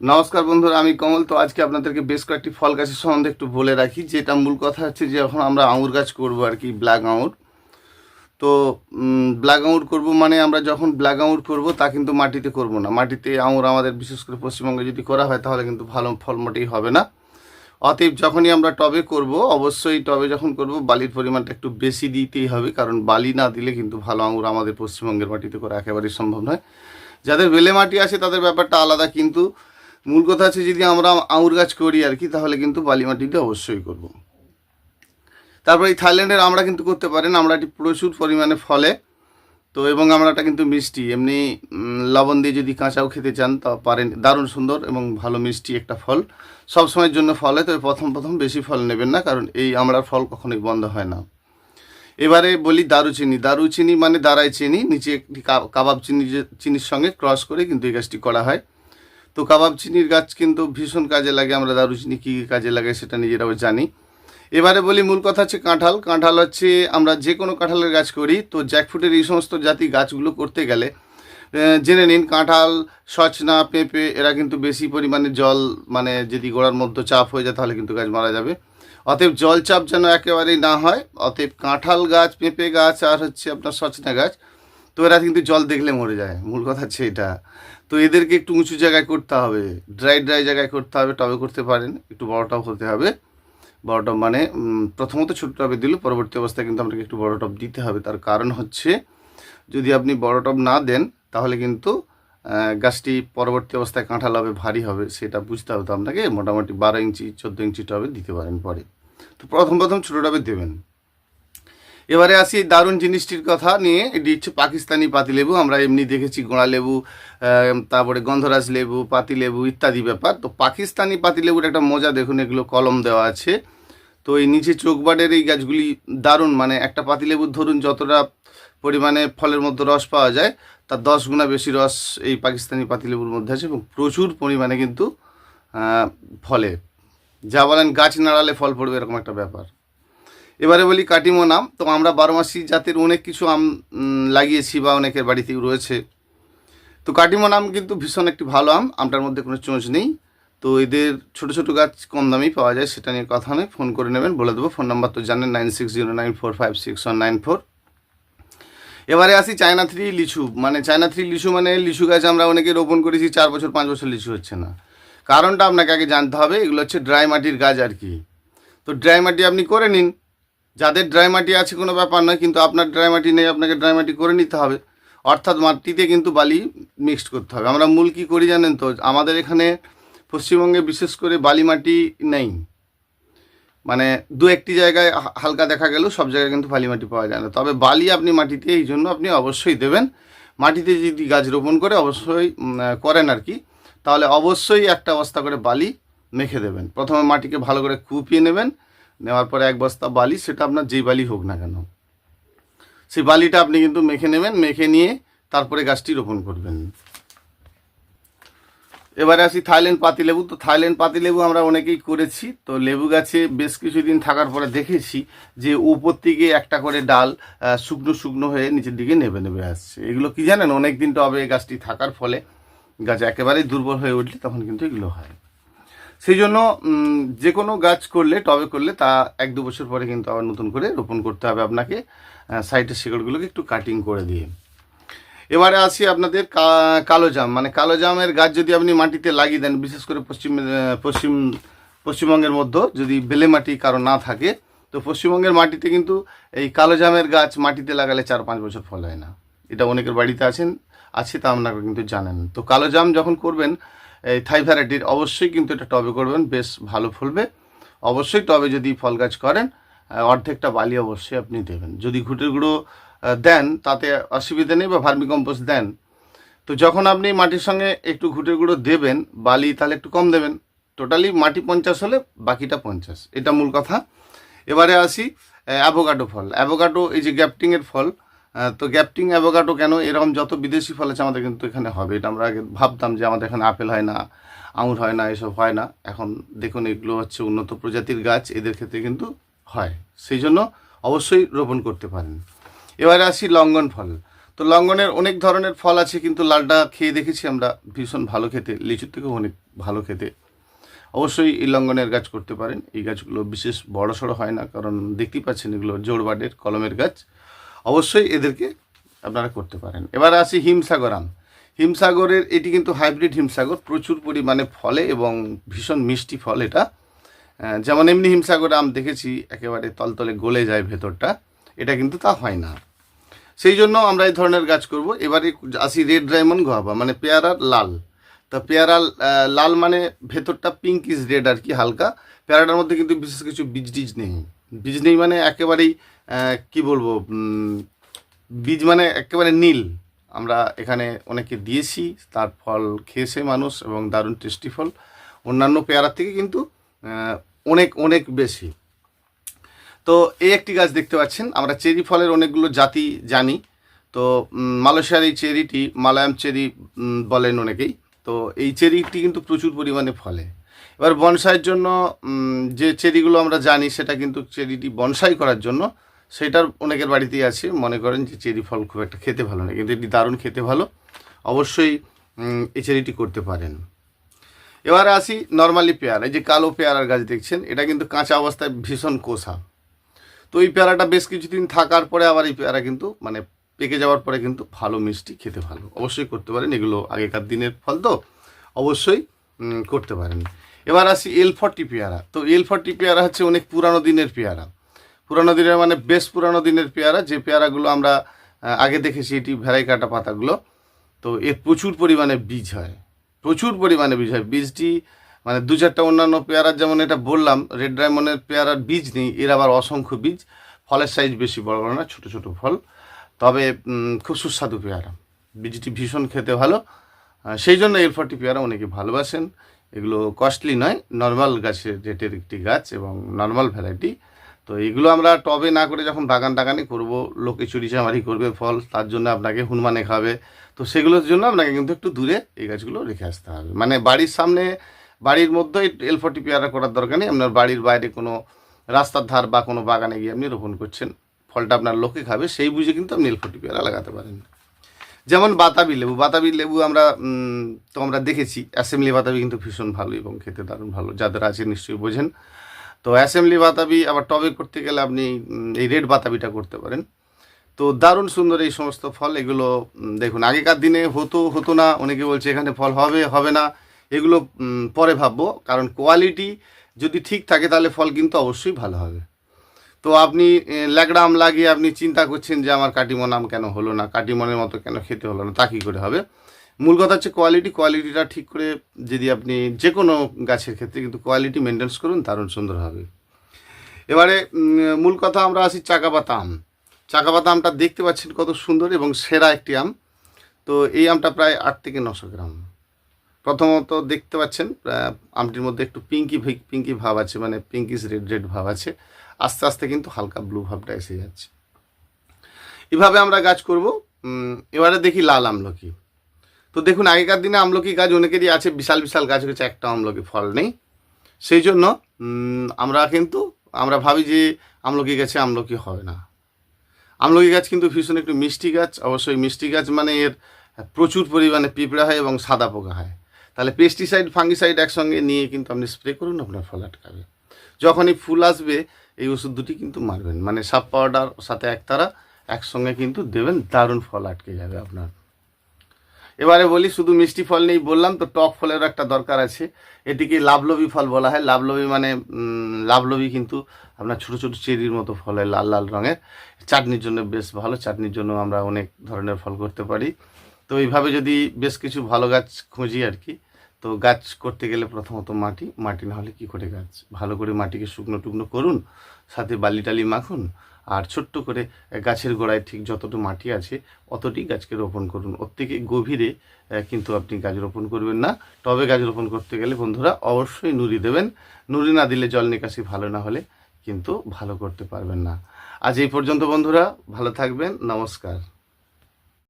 নমস্কার বন্ধুরা, আমি কমল। তো আজকে আপনাদেরকে বেশ কয়েকটি ফল গাছের সম্বন্ধে একটু বলে রাখি। যেটা মূল কথা হচ্ছে যে, এখন আমরা আঙুর গাছ করব আর কি, ব্ল্যাক আঙুর। তো ব্ল্যাক আঙুর করব মানে আমরা যখন ব্ল্যাক আঙুর করব, তা কিন্তু মাটিতে করব না। মাটিতে আঙুর আমাদের, বিশেষ করে পশ্চিমবঙ্গে যদি করা হয়, তাহলে কিন্তু ভালো ফল মোটেই হবে না। অতএব যখনই আমরা টবে করব, অবশ্যই টবে যখন করব, বালির পরিমাণটা একটু বেশি দিতেই হবে। কারণ বালি না দিলে কিন্তু ভালো আঙুর আমাদের পশ্চিমবঙ্গের মাটিতে করা একেবারেই সম্ভব নয়। যাদের বেলে মাটি আছে, তাদের ব্যাপারটা আলাদা। কিন্তু মূল কথা আছে যদি আমরা আঙুর গাছ করি আর কি, তাহলে কিন্তু বালি মাটিতে অবশ্যই করব। তারপর এই থাইল্যান্ডের আমরা কিন্তু করতে পারেন, আমরা এটি প্রচুর পরিমাণে ফলে, তো এবং আমরাটা কিন্তু মিষ্টি। এমনি লবণ দিয়ে যদি কাঁচাও খেতে চান, তা পারেন, দারুণ সুন্দর এবং ভালো মিষ্টি একটা ফল। সব সময়ের জন্য ফল তবে প্রথম প্রথম বেশি ফল নেবেন না, কারণ এই আমড়ার ফল কখনোই বন্ধ হয় না। এবারে বলি দারুচিনি। দারুচিনি মানে দাঁড়ায় চিনি, নিচে একটি কাবাব চিনি চিনির সঙ্গে ক্রস করে কিন্তু এই গাছটি করা হয়। তো কাবাব চিনির গাছ কিন্তু ভীষণ কাজে লাগে, আমরা দারুচিনি কী কী কাজে লাগে সেটা নিজেরাও জানি। এবারে বলি মূল কথা হচ্ছে কাঁঠাল। কাঁঠাল হচ্ছে আমরা যে কোনো কাঁঠালের গাছ করি, তো জ্যাকফ্রুটের এই সমস্ত জাতি গাছগুলো করতে গেলে জেনে নিন কাঁঠাল, সচনা, পেঁপে, এরা কিন্তু বেশি পরিমাণে জল মানে যদি গোড়ার মধ্যে চাপ হয়ে যায় তাহলে কিন্তু গাছ মারা যাবে। অতএব জল চাপ যেন একেবারেই না হয়, অতএব কাঁঠাল গাছ, পেঁপে গাছ, আর হচ্ছে আপনার সচনা গাছ, তো এরা কিন্তু জল দেখলে মরে যায়। মূল কথা হচ্ছে এটা। তো এদেরকে একটু উঁচু জায়গায় করতে হবে। ড্রাই ড্রাই জায়গায় করতে হবে, টবে করতে পারেন, একটু বড় টব হতে হবে। বড় টব মানে প্রথমত ছোট টবে দিল পরবর্তী অবস্থায় কিন্তু আপনাকে একটু বড় টব দিতে হবে। তার কারণ হচ্ছে, যদি আপনি বড় টব না দেন, তাহলে কিন্তু গাছটি পরবর্তী অবস্থায় কাঁঠাল হবে, ভারী হবে, সেটা বুঝতে হবে। তো আপনাকে মোটামুটি বারো ইঞ্চি, চোদ্দ ইঞ্চি টবে দিতে পারেন পরে। তো প্রথম প্রথম ছোটো টবে দেবেন। এবারে আসি এই দারুণ জিনিসটির কথা নিয়ে। এটি হচ্ছে পাকিস্তানি পাতিলেবু আমরা এমনি দেখেছি গোড়া লেবু তারপরে গন্ধরাজ লেবু পাতিলেবু ইত্যাদি ব্যাপার। তো পাকিস্তানি পাতিলেবুর একটা মজা দেখুন, এগুলো কলম দেওয়া আছে। তো এই নিচে চোখবাডের এই গাছগুলি দারুণ মানে একটা পাতিলেবুর ধরুন যতটা পরিমাণে ফলের মধ্যে রস পাওয়া যায়, তার দশ গুণা বেশি রস এই পাকিস্তানি পাতিলেবুর মধ্যে আছে এবং প্রচুর পরিমাণে কিন্তু ফলে। যা বলেন গাছ নাড়ালে ফল পড়বে এরকম একটা ব্যাপার। এবারে বলি কাটিমো নাম, তো আমরা বারোমাসি জাতের অনেক কিছু আম লাগিয়েছি বা অনেকের বাড়িতেই রয়েছে। তো কাটিমো নাম কিন্তু ভীষণ একটি ভালো আম, আমটার মধ্যে কোনো চোঁচ নেই। তো এদের ছোট ছোট গাছ কম দামেই পাওয়া যায়, সেটা নিয়ে কথা নয়, ফোন করে নেবেন, বলে দেবো। ফোন নাম্বার তো জানেন, nine six zero nine four five six one nine four. এবারে আসি চায়না থ্রি লিচু মানে চায়না থ্রি লিচু মানে লিচু গাছ আমরা অনেকে রোপণ করেছি, চার বছর, পাঁচ বছর লিচু হচ্ছে না। কারণটা আপনাকে আগে জানতে হবে, এগুলো হচ্ছে ড্রাই মাটির গাছ আর কি। তো ড্রাই মাটি আপনি করে নিন যাদের ড্রাই মাটি আছে কোনো ব্যাপার নয়, কিন্তু আপনার ড্রাই মাটি নেই, আপনাকে ড্রাই মাটি করে নিতে হবে। অর্থাৎ মাটিতে কিন্তু বালি মিক্সড করতে হবে। আমরা মূল কী করি জানেন তো? আমাদের এখানে পশ্চিমবঙ্গে বিশেষ করে বালি মাটি নেই। মানে দু একটি জায়গায় হালকা দেখা গেলেও সব জায়গায় কিন্তু বালি মাটি পাওয়া যায় না। তবে বালি আপনি মাটিতে, এই জন্য আপনি অবশ্যই দেবেন। মাটিতে যদি গাছ রোপণ করে অবশ্যই করেন আর কি। তাহলে অবশ্যই একটা অবস্থা করে বালি মেখে দেবেন। প্রথমে মাটিকে ভালো করে কুপিয়ে নেবেন। নেওয়ার পরে এক বস্তা বালি, সেটা আপনার যেই বালি হোক না কেন। সেই বালিটা আপনি কিন্তু মেখে নেবেন, মেখে নিয়ে তারপরে গাছটি রোপণ করবেন। এবারে আসি থাইল্যান্ড পাতিলেবু তো থাইল্যান্ড পাতিলেবু আমরা অনেকেই করেছি। তো লেবু গাছে বেশ কিছুদিন থাকার পরে দেখেছি যে উপর থেকে একটা করে ডাল শুকনো শুকনো হয়ে নিচের দিকে নেবে নেবে আসছে। এগুলো কি জানেন? অনেক দিন টবে গাছটি থাকার ফলে গাছ একেবারেই দুর্বল হয়ে উঠলে তখন কিন্তু এগুলো হয়। সেই জন্য যে কোনো গাছ করলে, টবে করলে তা এক দু বছর পরে কিন্তু আবার নতুন করে রোপণ করতে হবে আপনাকে সাইডের শিকড়গুলোকে একটু কাটিং করে দিয়ে। এবারে আসি আপনাদের কালো জাম। মানে কালো জামের গাছ যদি আপনি মাটিতে লাগিয়ে দেন, বিশেষ করে পশ্চিম পশ্চিম, পশ্চিমবঙ্গের মধ্যে, যদি বেলে মাটি কারও না থাকে, তো পশ্চিমবঙ্গের মাটিতে কিন্তু এই কালো জামের গাছ মাটিতে লাগালে চার পাঁচ বছর ফল হয় না। এটা অনেকের বাড়িতে আছেন, আছে তা আপনারা কিন্তু জানেন। তো কালো জাম যখন করবেন এই থাই ভ্যারাইটির অবশ্যই কিন্তু এটা টবে করবেন, বেশ ভালো ফলবে। অবশ্যই টবে যদি ফল গাছ করেন অর্ধেকটা বালি অবশ্যই আপনি দেবেন। যদি ঘুটের গুঁড়ো দেন, তাতে অসুবিধা নেই বা ভার্মি কম্পোস্ট দেন, তো যখন আপনি মাটির সঙ্গে একটু ঘুটের গুঁড়ো দেবেন, বালি তাহলে একটু কম দেবেন। টোটালি মাটি পঞ্চাশ হলে বাকিটা পঞ্চাশ, এটা মূল কথা। এবারে আসি অ্যাভোকাডো ফল। অ্যাভোকাডো এই যে গ্যাপটিংয়ের ফল তো গ্যাপটিং অ্যাভোকাডো কেন? এরকম যত বিদেশি ফল আছে আমাদের কিন্তু এখানে হবে। এটা আমরা আগে ভাবতাম যে আমাদের এখানে আপেল হয় না, আঙুর হয় না, এসব হয় না। এখন দেখুন, এগুলো হচ্ছে উন্নত প্রজাতির গাছ, এদের ক্ষেত্রে কিন্তু হয়। সেই জন্য অবশ্যই রোপণ করতে পারেন। এবারে আসি লঙ্গন ফল। তো লঙ্গনের অনেক ধরনের ফল আছে, কিন্তু লালটা খেয়ে দেখেছি আমরা। ভীষণ ভালো খেতে, লিচুর থেকেও অনেক ভালো খেতে। অবশ্যই এই লঙ্গনের গাছ করতে পারেন। এই গাছগুলো বিশেষ বড় সড়ো হয় না, কারণ দেখতেই পাচ্ছেন এগুলো জোড়বাডের, কলমের গাছ। অবশ্যই এদেরকে আপনারা করতে পারেন। এবার আসি হিমসাগর আম হিমসাগরের, এটি কিন্তু হাইব্রিড হিমসাগর, প্রচুর পরিমাণে ফলে এবং ভীষণ মিষ্টি ফল এটা। যেমন এমনি হিমসাগর আম দেখেছি, একেবারে তলতলে গলে যায় ভেতরটা। এটা কিন্তু তা হয় না। সেই জন্য আমরা এই ধরনের গাছ করব। এবারে আসি রেড ডায়মন্ড গোয়াবা মানে পেয়ারার লাল। তা পেয়ারা লাল মানে ভেতরটা পিঙ্ক ইজ রেড আর কি, হালকা। পেয়ারাটার মধ্যে কিন্তু বিশেষ কিছু বীজ টিজ নেই। বীজ নেই মানে একেবারেই কি বলব বীজ মানে একেবারে নীল। আমরা এখানে অনেকে দিয়েছি, তার ফল খেয়েছে মানুষ এবং দারুণ টেস্টি ফল। অন্যান্য পেয়ারার থেকে কিন্তু অনেক অনেক বেশি। তো এই একটি গাছ দেখতে পাচ্ছেন। আমরা চেরি ফলের অনেকগুলো জাতি জানি। তো মালয়েশিয়ার এই চেরিটি মালায়াম চেরি বলেন অনেকেই। তো এই চেরিটি কিন্তু প্রচুর পরিমাণে ফলে। এবার বনসাইয়ের জন্য যে চেরিগুলো আমরা জানি, সেটা কিন্তু চেরিটি বনসাই করার জন্য। সেটার অনেকের বাড়িতেই আছে, মনে করেন যে চেরি ফল খুব একটা খেতে ভালো না, কিন্তু এটি দারুণ খেতে ভালো। অবশ্যই এই চেরিটি করতে পারেন। এবারে আসি নর্মালি পেয়ারা, এই যে কালো পেয়ারার গাছ দেখছেন, এটা কিন্তু কাঁচা অবস্থায় ভীষণ কোষা। তো এই পেয়ারাটা বেশ কিছুদিন থাকার পরে আবার এই পেয়ারা কিন্তু মানে পেকে যাওয়ার পরে কিন্তু ভালো মিষ্টি খেতে ভালো। অবশ্যই করতে পারেন, এগুলো আগেকার দিনের ফল তো, অবশ্যই করতে পারেন। এবার আসি এল ফর্টি পেয়ারা, তো এল ফর্টি পেয়ারা হচ্ছে অনেক পুরানো দিনের পেয়ারা। পুরানো দিনের মানে বেশ পুরানো দিনের পেয়ারা, যে পেয়ারাগুলো আমরা আগে দেখেছি, এটি ভেড়াই কাটা পাতাগুলো। তো এর প্রচুর পরিমাণে বীজ হয়। প্রচুর পরিমাণে বীজ হয়। বীজটি মানে দু চারটা অন্যান্য পেয়ারার, যেমন এটা বললাম, রেড ডায়মন্ডের পেয়ারার বীজ নেই, এর আবার অসংখ্য বীজ। ফলের সাইজ বেশি বড় বড় না, ছোট ছোট ফল। তবে খুব সুস্বাদু পেয়ারা। বীজটি ভীষণ খেতে ভালো। সেই জন্য এর ফর্টি পেয়ারা অনেকে ভালোবাসেন। এগুলো কস্টলি নয় নর্মাল গাছের রেটের একটি গাছ এবং নর্মাল ভ্যারাইটি তো এগুলো আমরা টবে না করে যখন বাগান টাগানি করব, লোকে চুরি চামারি করবে, ফল, তার জন্য আপনাকে হুনমানে খাবে। তো সেগুলোর জন্য আপনাকে কিন্তু একটু দূরে এই গাছগুলো রেখে আসতে হবে। মানে বাড়ির সামনে, বাড়ির মধ্যেই এল পেয়ারা করার দরকার নেই। আপনার বাড়ির বাইরে কোনো রাস্তার ধার বা কোনো বাগানে গিয়ে আপনি রোপণ করছেন, ফলটা আপনার লোকে খাবে, সেই বুঝে কিন্তু আপনি এল পেয়ারা লাগাতে পারেন যেমন বাতাবি লেবু। বাতাবি লেবু আমরা তো আমরা দেখেছি। অ্যাসেম্বলি বাতাবি কিন্তু ভীষণ ভালো এবং খেতে দারুণ ভালো। যাদের আছে নিশ্চয়ই বোঝেন। তো অ্যাসেম্বলি বাতাবি আবার টবে করতে গেলে আপনি এই রেড বাতাবিটা করতে পারেন। তো দারুণ সুন্দর এই সমস্ত ফল এগুলো দেখুন আগেকার দিনে হতো হতো না। অনেকে বলছে এখানে ফল হবে হবে না। এগুলো পরে ভাববো কারণ কোয়ালিটি যদি ঠিক থাকে তাহলে ফল কিন্তু অবশ্যই ভালো হবে। তো আপনি এ, ল্যাকড়া আম লাগিয়ে আপনি চিন্তা করছেন যে আমার কাটিমন আম কেন হলো না? কাটিমনের মতো কেন খেতে হলো না? তা কী করে হবে? মূল কথা হচ্ছে কোয়ালিটি কোয়ালিটিটা ঠিক করে যদি আপনি যে কোনো গাছের ক্ষেত্রে কিন্তু কোয়ালিটি মেনটেন্স করুন, দারুণ সুন্দর হবে। এবারে মূল কথা আমরা আসি চাকাপাতা আম চাকাপাতা আমটা দেখতে পাচ্ছেন কত সুন্দর এবং সেরা একটি আম। তো এই আমটা প্রায় আট থেকে নশো গ্রাম। প্রথমত দেখতে পাচ্ছেন আমটির মধ্যে একটু পিঙ্কি পিঙ্কি ভাব আছে মানে পিঙ্কিস রেড রেড ভাব আছে। আস্তে আস্তে কিন্তু হালকা ব্লু ভাবটা এসে যাচ্ছে। এভাবে আমরা গাছ করব। এবারে দেখি লাল আমলকি। তো দেখুন, আগেকার দিনে আমলকি গাছ অনেকেরই আছে, বিশাল বিশাল গাছ হচ্ছে একটা আমলকি ফল নেই। সেই জন্য আমরা কিন্তু, আমরা ভাবি যে আমলকি গাছে আমলকি হবে না। আমলকি গাছ কিন্তু ভীষণ একটু মিষ্টি গাছ। অবশ্যই মিষ্টি গাছ মানে এর প্রচুর পরিমাণে পিঁপড়া হয় এবং সাদা পোকা হয়। তাহলে পেস্টিসাইড ফাঙ্গিসাইড একসঙ্গে নিয়ে কিন্তু আপনি স্প্রে করুন, আপনার ফল আটকাবে। যখনই ফুল আসবে, এই ওষুধ দুটি কিন্তু মারবেন। মানে সাপ পাউডার সাথে একতারা একসঙ্গে কিন্তু দেবেন, দারুণ ফল আটকে যাবে আপনার। এবারে বলি, শুধু মিষ্টি ফল নেই বললাম, তো টক ফলেরও একটা দরকার আছে। এটিকে লাভলবি ফল বলা হয়। লাভলবি মানে লাভলবি কিন্তু আপনার ছোট ছোট চেরির মতো ফল হয় লাল লাল রঙের। চাটনির জন্য বেশ ভালো। চাটনির জন্য আমরা অনেক ধরনের ফল করতে পারি। তো এইভাবে যদি বেশ কিছু ভালো গাছ খুঁজি আর কি, তো গাছ করতে গেলে প্রথমত মাটি। মাটি না হলে কী করে গাছ? ভালো করে মাটিকে শুকনো টুকনো করুন, সাথে বালি টালি মাখুন আর ছোট্ট করে গাছের গোড়ায় ঠিক যতটুকু মাটি আছে, অতটি গাছকে রোপণ করুন। ওর থেকে গভীরে কিন্তু আপনি গাছ রোপণ করবেন না। টবে গাছ রোপণ করতে গেলে বন্ধুরা অবশ্যই নুড়ি দেবেন। নুড়ি না দিলে জল নিকাশি ভালো না হলে কিন্তু ভালো করতে পারবেন না। আজ এই পর্যন্ত বন্ধুরা, ভালো থাকবেন। নমস্কার।